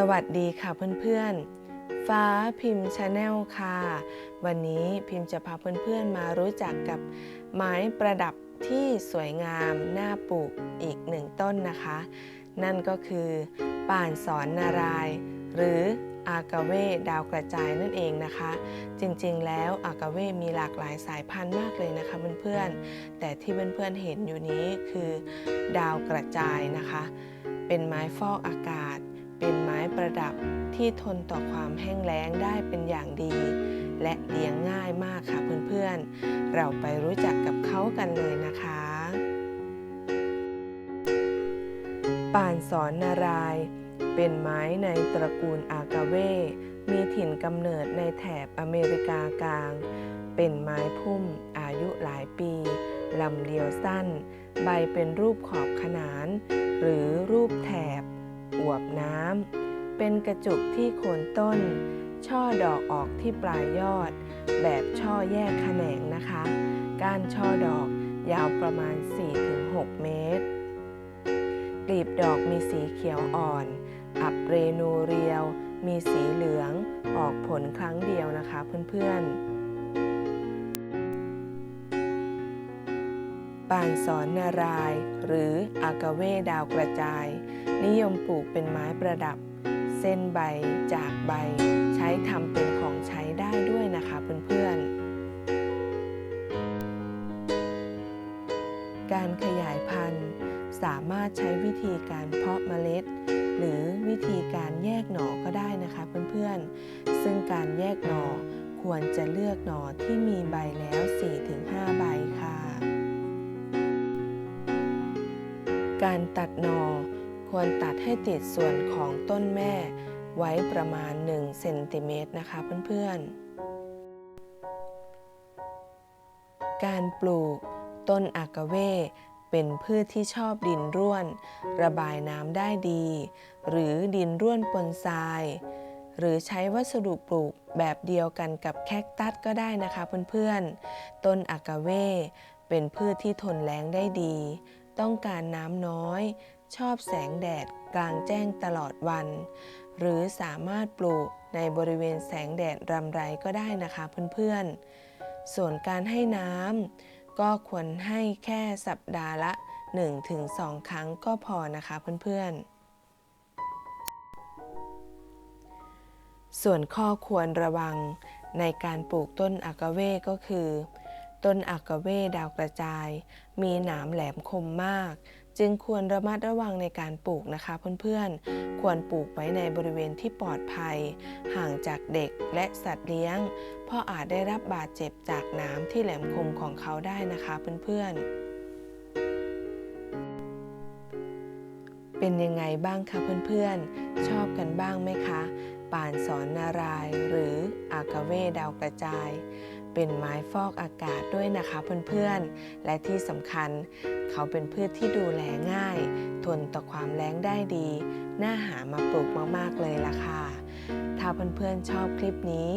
สวัสดีค่ะเพื่อนๆ ฟ้าพิมพ์ชาแนลค่ะ วันนี้พิมพ์จะพาเพื่อนๆ มารู้จักกับไม้ประดับที่สวยงามน่าปลูกอีกหนึ่งต้นนะคะ นั่นก็คือป่านสอนนารายหรืออากาเวดาวกระจายนั่นเองนะคะ จริงๆ แล้วอากาเวมีหลากหลายสายพันธุ์มากเลยนะคะเพื่อนๆ แต่ที่เพื่อนๆ เห็นอยู่นี้คือ ดาวกระจายนะคะ เป็นไม้ฟอกอากาศ เป็นไม้ประดับที่ทนต่อความแห้งแล้งได้เป็นอย่างดี และเลี้ยงง่ายมากค่ะเพื่อนๆ เราไปรู้จักกับเขากันเลยนะคะป่านสอนนารายเป็นไม้ในตระกูลอากาเว มีถิ่นกำเนิดในแถบอเมริกากลาง เป็นไม้พุ่มอายุหลายปี ลำเลียวสั้น ใบเป็นรูปขอบขนาน หรือรูปแถบ อวบน้ำ เป็นกระจุกที่โคนต้น ช่อดอกออกที่ปลายยอด แบบช่อแยกแขนงนะคะ ก้านช่อดอกยาวประมาณ 4-6 เมตร กลีบดอกมีสีเขียวอ่อน อับเรนูเรียว มีสีเหลือง ออกผลครั้งเดียวนะคะเพื่อนๆป่านสอนนาราย หรืออากาเวดาวกระจาย นิยมปลูกเป็นไม้ประดับ เส้นใบจากใบ ใช้ทำเป็นของใช้ได้ด้วยนะคะเพื่อนๆ การขยายพันธุ์ สามารถใช้วิธีการเพาะเมล็ด หรือวิธีการแยกหน่อก็ได้นะคะเพื่อนๆ ซึ่งการแยกหน่อควรจะเลือกหน่อที่มีใบแล้ว 4-5 ใบค่ะ การตัดหน่อ ควรตัดให้ติดส่วนของต้นแม่ไว้ประมาณ1เซนติเมตรนะคะเพื่อนๆ การปลูกต้นอากาเวเป็นพืชที่ชอบดินร่วน ระบายน้ำได้ดี หรือดินร่วนปนทราย หรือใช้วัสดุปลูกแบบเดียวกันกับแคคตัสก็ได้นะคะเพื่อนๆ ต้นอากาเวเป็นพืชที่ทนแล้งได้ดี ต้องการน้ำน้อย ชอบแสงแดดกลางแจ้งตลอดวัน หรือสามารถปลูกในบริเวณแสงแดดรำไรก็ได้นะคะเพื่อนๆ ส่วนการให้น้ำก็ควรให้แค่สัปดาห์ละ 1-2 ครั้งก็พอนะคะเพื่อนๆส่วนข้อควรระวังในการปลูกต้นอากาเวก็คือ ต้นอากาเวดาวกระจาย มีหนามแหลมคมมาก จึงควรระมัดระวังในการปลูกนะคะเพื่อนๆ ควรปลูกไว้ในบริเวณที่ปลอดภัย ห่างจากเด็กและสัตว์เลี้ยง เพราะอาจได้รับบาดเจ็บจากน้ำที่แหลมคมของเขาได้นะคะเพื่อนๆ เป็นยังไงบ้างคะเพื่อนๆ ชอบกันบ้างไหมคะ ป่านสอนนารายหรืออากาเวดาวกระจาย เป็นไม้ฟอกอากาศด้วยนะคะเพื่อนๆ และที่สำคัญ เขาเป็นพืชที่ดูแลง่าย ทนต่อความแล้งได้ดี น่าหามาปลูกมากๆเลยล่ะค่ะ ถ้าเพื่อนๆชอบคลิปนี้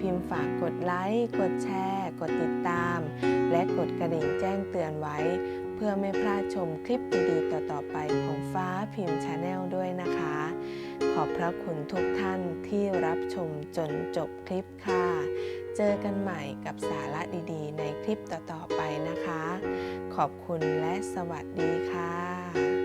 พิมพ์ฝากกดไลค์ กดแชร์ กดติดตาม และกดกระดิ่งแจ้งเตือนไว้ เพื่อไม่พลาดชมคลิปดีๆ ต่อๆไปของฟ้าพิมพ์ชาแนลด้วยนะคะ อบพระคุณทุกท่านที่รับชมจนจบคลิปค่ะ เจอกันใหม่กับสาระดีๆ ในคลิปต่อๆไปนะคะ ขอบคุณและสวัสดีค่ะ